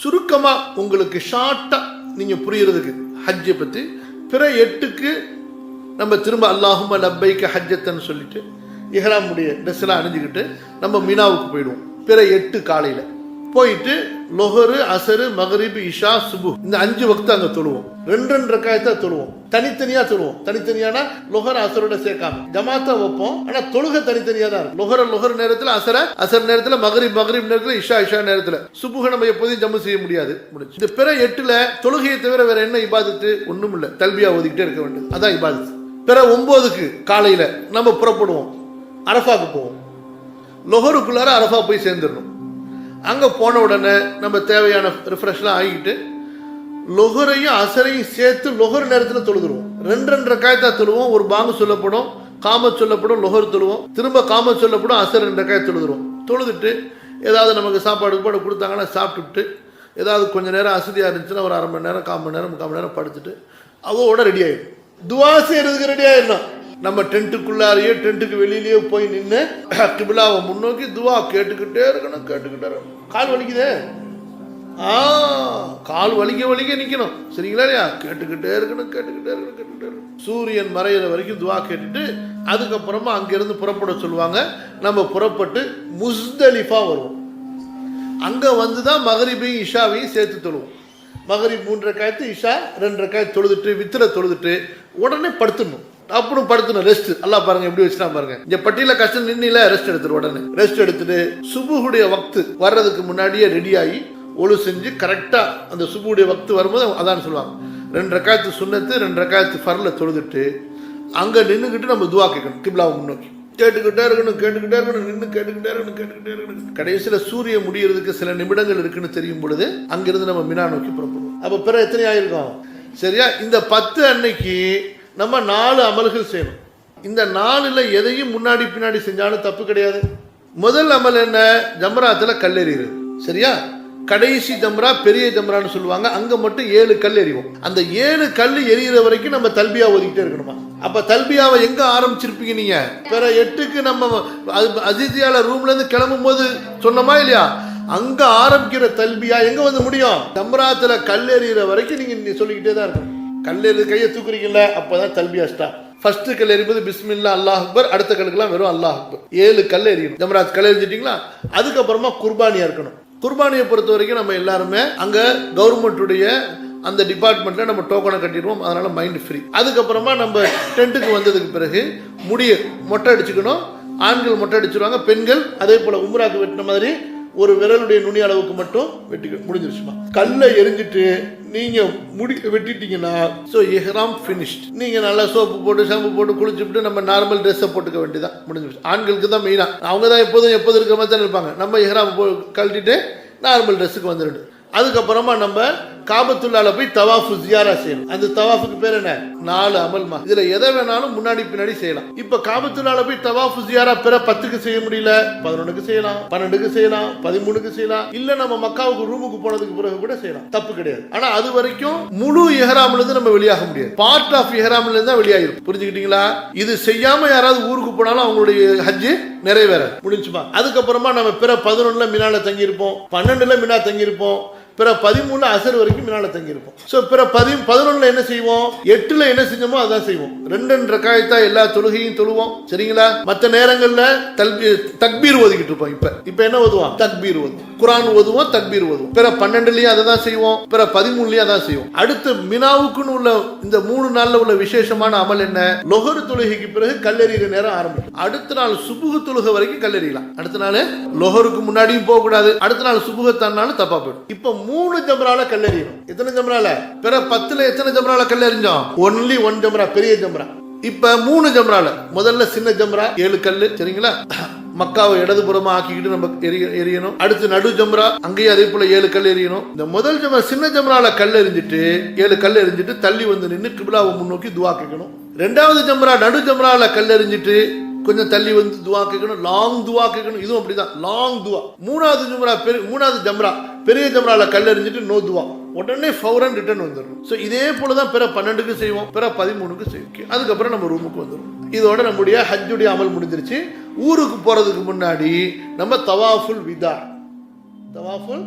சுருக்கமாக உங்களுக்கு ஷார்ட்டாக நீங்கள் புரியறதுக்கு. ஹஜ்ஜை பற்றி பிற எட்டுக்கு நம்ம திரும்ப அல்லாஹும லப்பைக்க ஹஜ்ஜத்தன்னு சொல்லிட்டு இஹ்ராமுடைய ட்ரெஸ்லாம் அணிஞ்சுக்கிட்டு நம்ம மீனாவுக்கு போயிடுவோம். பிற எட்டு காலையில். போயிட்டு லொஹரு அசரு மகரீபு இஷா சுபு இந்த அஞ்சு வக்து அங்கே தொழுவோம். ரெண்டு ரெண்டு ரக்காயத்தை தொழுவோம். தனித்தனியா தொழுவோம். தனித்தனியானா லொஹர் அசரோட சேர்க்காம. ஜமாத்தா வைப்போம். ஆனா தொழுகை தனித்தனியா தான் இருக்கும். லொஹர லொஹர் நேரத்துல அசர அசர் நேரத்துல மகரிப் மகரிப் நேரத்துல இஷா இஷா நேரத்துல. சுபுக நம்ம எப்போதையும் ஜம்மு செய்ய முடியாது. முடிச்சு இந்த பிற எட்டுல தொழுகையை தவிர வேற என்ன இபாதத்து? ஒண்ணும் இல்ல. தல்பியா ஓதிக்கிட்டே இருக்க வேண்டியது. அதான் இபாதத்து. பிற ஒன்பதுக்கு காலையில நம்ம புறப்படுவோம். அரஃபாக்கு போவோம். லொஹருக்குள்ளார அரஃபா போய் சேர்ந்துடணும். அங்கே போன உடனே நம்ம தேவையான ரிஃப்ரெஷ்லாம் ஆகிக்கிட்டு லொஹரையும் அசரையும் சேர்த்து லொஹர் நேரத்தில் தொழுதுருவோம். ரெண்டு ரெண்டு ரக்காயத்தா தொழுவோம். ஒரு பாங்கு சொல்லப்படும் காம சொல்லப்படும் லொஹர் தொழுவோம். திரும்ப காம சொல்லப்படும் அசர் ரெண்டு ரக்காய தொழுதுருவோம். தொழுதுட்டு ஏதாவது நமக்கு சாப்பாடு கூட கொடுத்தாங்கன்னா சாப்பிட்டுட்டு ஏதாவது கொஞ்சம் நேரம் அசதியாக இருந்துச்சுன்னா ஒரு அரை மணி நேரம் கால் மணி நேரம் கால் மணி நேரம் படுத்துட்டு அதோட ரெடி ஆகிடும் துவா செய்கிறதுக்கு ரெடி ஆகிடணும் நம்ம டென்ட்டுக்குள்ளாரையே டென்ட்டுக்கு வெளியிலேயே போய் நின்று கிபிலாவை முன்னோக்கி துவா கேட்டுக்கிட்டே இருக்கணும் கேட்டுக்கிட்டே இருக்கணும். கால் வலிக்குதே? ஆ கால் வலிக்க வலிக்க நிற்கணும் சரிங்களா இல்லையா? கேட்டுக்கிட்டே இருக்கணும் கேட்டுக்கிட்டே இருக்கணும் கேட்டுக்கிட்டே இருக்கணும். சூரியன் மறையிற வரைக்கும் துவா கேட்டுட்டு அதுக்கப்புறமா அங்கேருந்து புறப்பட சொல்லுவாங்க. நம்ம புறப்பட்டு முஸ்தலிஃபா வருவோம். அங்கே வந்து தான் மகரிபையும் இஷாவையும் சேர்த்து தொழுவோம். மகரிப் மூன்றரை காயத்து இஷா ரெண்டரை காயத்து தொழுதுட்டு வித்திரை தொழுதுட்டு உடனே படுத்துடணும். அப்புறம் படுத்தணும் ரெஸ்ட் எல்லாம் பாருங்க எப்படி வச்சுனா பாருங்க. இந்த பட்டியல கஷ்டம் நின்னில ரெஸ்ட் எடுத்துரு உடனே. ரெஸ்ட் எடுத்துட்டு சுபுகுடைய வக்து வர்றதுக்கு முன்னாடியே ரெடி ஆகி ஒழு செஞ்சு கரெக்டா அந்த சுபுடைய வக்து வரும்போது அதான் சொல்லுவாங்க. ரெண்டு ரக்காயத்து சுண்ணத்து ரெண்டு ரக்காயத்து ஃபர்ல தொழுதுட்டு அங்க நின்றுக்கிட்டு நம்ம துவா கேட்கணும் கிப்லாவை முன்னோக்கி. கேட்டுக்கிட்டே இருக்கணும் கேட்டுக்கிட்டே இருக்கணும் நின்று கேட்டுக்கிட்டே இருக்கணும் கேட்டுக்கிட்டே இருக்கணும். கடைசியில் சூரிய முடியறதுக்கு சில நிமிடங்கள் இருக்குன்னு தெரியும் பொழுது அங்கிருந்து நம்ம மினா நோக்கி புறப்படுவோம். அப்போ பிற எத்தனை ஆயிருக்கும்? சரியா? இந்த பத்து அன்னைக்கு நம்ம நாலு அமல்கள் செய்யணும். இந்த நாலில் எதையும் முன்னாடி பின்னாடி செஞ்சாலும் தப்பு கிடையாது. முதல் அமல் என்ன? ஜம்ராத்தில் கல் எறிகிறது. சரியா? கடைசி ஜம்ரா பெரிய ஜம்ரான்னு சொல்லுவாங்க. அங்கே மட்டும் ஏழு கல் எறிவோம். அந்த ஏழு கல் எரியிற வரைக்கும் நம்ம தல்பியா ஒதுக்கிட்டே இருக்கணுமா? அப்போ தல்பியாவை எங்கே ஆரம்பிச்சிருப்பீங்க நீங்கள் பிற எட்டுக்கு நம்ம அதிதியால ரூம்லேருந்து கிளம்பும் போது சொன்னோமா இல்லையா? அங்கே ஆரம்பிக்கிற தல்பியா எங்கே வந்து முடியும்? ஜம்ராத்தில் கல் எறிகிற வரைக்கும் நீங்கள் சொல்லிக்கிட்டே தான் இருக்கணும். கல்லெறி கையை தூக்குறீங்கல்ல அப்பதான் தல்பியா ஸ்டாப் ஃபர்ஸ்ட் கல் எறிவது பிஸ்மில்லா அல்லாஹ் அக்பர். அடுத்த கல்லுக்குலாம் வெறும் அல்லாஹ் அக்பர். ஏழு கல் எறியணும் ஜம்ராத் கல் எறிஞ்சிட்டீங்களா அதுக்கப்புறமா குர்பானியா இருக்கணும். குர்பானியை பொறுத்த வரைக்கும் நம்ம எல்லாருமே அங்க கவர்மெண்ட்டுடைய அந்த டிபார்ட்மெண்ட்ல நம்ம டோக்கனை கட்டிடுவோம். அதனால மைண்ட் ஃப்ரீ அதுக்கப்புறமா நம்ம டென்ட்டுக்கு வந்ததுக்கு பிறகு முடிய மொட்டை அடிச்சுக்கணும். ஆண்கள் மொட்டை அடிச்சிருவாங்க பெண்கள் அதே போல உம்ராக்கு வெட்டின மாதிரி ஒரு விரலுடைய நுனி அளவுக்கு மட்டும் வெட்டி முடிஞ்சிருச்சுமா? கல்லை எரிஞ்சிட்டு நீங்க முடி வெட்டிட்டீங்கன்னா ஸோ எஹ்ராம் ஃபினிஷ்ட் நீங்க நல்லா சோப்பு போட்டு ஷாம்பு போட்டு குளிச்சுட்டு நம்ம நார்மல் ட்ரெஸ்ஸை போட்டுக்க வேண்டியதான் முடிஞ்சிருச்சு. ஆண்களுக்கு தான் மெயினாக அவங்க தான் எப்போதும் எப்போதும் இருக்கிற மாதிரி தான் இருப்பாங்க. நம்ம எஹ்ராம் போ கழட்டிட்டு நார்மல் ட்ரெஸ்ஸுக்கு வந்துடுது அதுக்கப்புறமா நம்ம காபத்துள்ளால போய் தவாஃபு ஜியாரா செய்யணும். அந்த தவாஃபுக்கு பேர் என்ன? நாலு அமல்மா இதுல எதை வேணாலும் முன்னாடி பின்னாடி செய்யலாம். இப்ப காபத்துள்ளால போய் தவாஃபு ஜியாரா பிற பத்துக்கு செய்ய முடியல. பதினொன்னுக்கு செய்யலாம். பன்னெண்டுக்கு செய்யலாம். பதிமூணுக்கு செய்யலாம். இல்ல நம்ம மக்காவுக்கு ரூமுக்கு போனதுக்கு பிறகு கூட செய்யலாம். தப்பு கிடையாது. ஆனா அது வரைக்கும் முழு எஹராம்ல இருந்து நம்ம வெளியாக முடியாது. பார்ட் ஆஃப் எஹராம்ல இருந்து தான் வெளியாகிரும் புரிஞ்சுக்கிட்டீங்களா? இது செய்யாம யாராவது ஊருக்கு போனாலும் அவங்களுடைய ஹஜ்ஜு நிறைவேற முடிஞ்சுமா? அதுக்கப்புறமா நம்ம பிற பதினொன்னுல மினால தங்கியிருப்போம். பன்னெண்டுல மினா தங்கியிருப்போம். பிற பதிமூணு அசர் வரைக்கும் மினால தங்கியிருப்போம். ஸோ பிற பதி பதினொன்னுல என்ன செய்வோம்? எட்டுல என்ன செஞ்சோமோ அதான் செய்வோம். ரெண்டு ரெண்டு எல்லா தொழுகையும் தொழுவோம். சரிங்களா? மற்ற நேரங்களில் தல்பி தக்பீர் ஓதிக்கிட்டு இருப்போம் இப்போ. இப்போ என்ன ஓதுவான் தக்பீர் ஓதுவோம். குரான் ஓதுவோம் தக்பீர் ஓதுவோம். பிற பன்னெண்டுலயும் அதை தான் செய்வோம் பிற பதிமூணுலயும் அதான் செய்வோம். அடுத்து மினாவுக்குன்னு உள்ள இந்த மூணு நாள்ல உள்ள விசேஷமான அமல் என்ன? லொஹர் தொழுகைக்கு பிறகு கல்லெறிகிற நேரம் ஆரம்பிக்கும். அடுத்த நாள் சுபுகு தொழுகை வரைக்கும் கல்லெறியலாம். அடுத்த நாள் லொஹருக்கு முன்னாடியும் போக கூடாது அடுத்த நாள் சுபுகத்தானாலும் தப்பா போயிடும். இப்ப மூணு ஜம்ரால கல்லெறியணும். எத்தனை ஜம்ரால? பிற பத்துல எத்தனை ஜம்ரால கல்லெறிஞ்சோம்? ஒன்லி ஒன் ஜம்ரா பெரிய ஜம்ரா. இப்ப மூணு ஜம்ரால. முதல்ல சின்ன ஜம்ரா ஏழு கல்லு. சரிங்களா? மக்காவை இடதுபுறமா ஆக்கிக்கிட்டு நம்ம எரிய எரியணும். அடுத்து நடு ஜம்ரா அங்கேயும் அதே போல ஏழு கல் எரியணும். இந்த முதல் ஜம்ரா சின்ன ஜம்ரால கல் எரிஞ்சிட்டு ஏழு கல் எரிஞ்சிட்டு தள்ளி வந்து நின்று கிபிலாவை முன்னோக்கி துவா கேட்கணும். ரெண்டாவது ஜம்ரா நடு ஜம்ரால கல் எரிஞ்சிட்டு கொஞ்சம் தள்ளி வந்து துவா கேட்கணும். லாங் துவா கேட்கணும். இதுவும் அப்படிதான். லாங் துவா. மூணாவது ஜம்ரா பெரிய மூணாவது ஜம்ரா பெரிய ஜம்ரால கல் எறிஞ்சிட்டு நோ துவா. உடனே ஃபவுரன் ரிட்டர்ன் வந்துடும் ஸோ இதே போல தான் பிற பன்னெண்டுக்கு செய்வோம் பிற பதிமூணுக்கு செய்வோம். அதுக்கப்புறம் நம்ம ரூமுக்கு வந்துடும் இதோட நம்முடைய ஹஜ்ஜுடைய அமல் முடிஞ்சிருச்சு. ஊருக்கு போகிறதுக்கு முன்னாடி நம்ம தவாஃபுல் விதா. தவாஃபுல்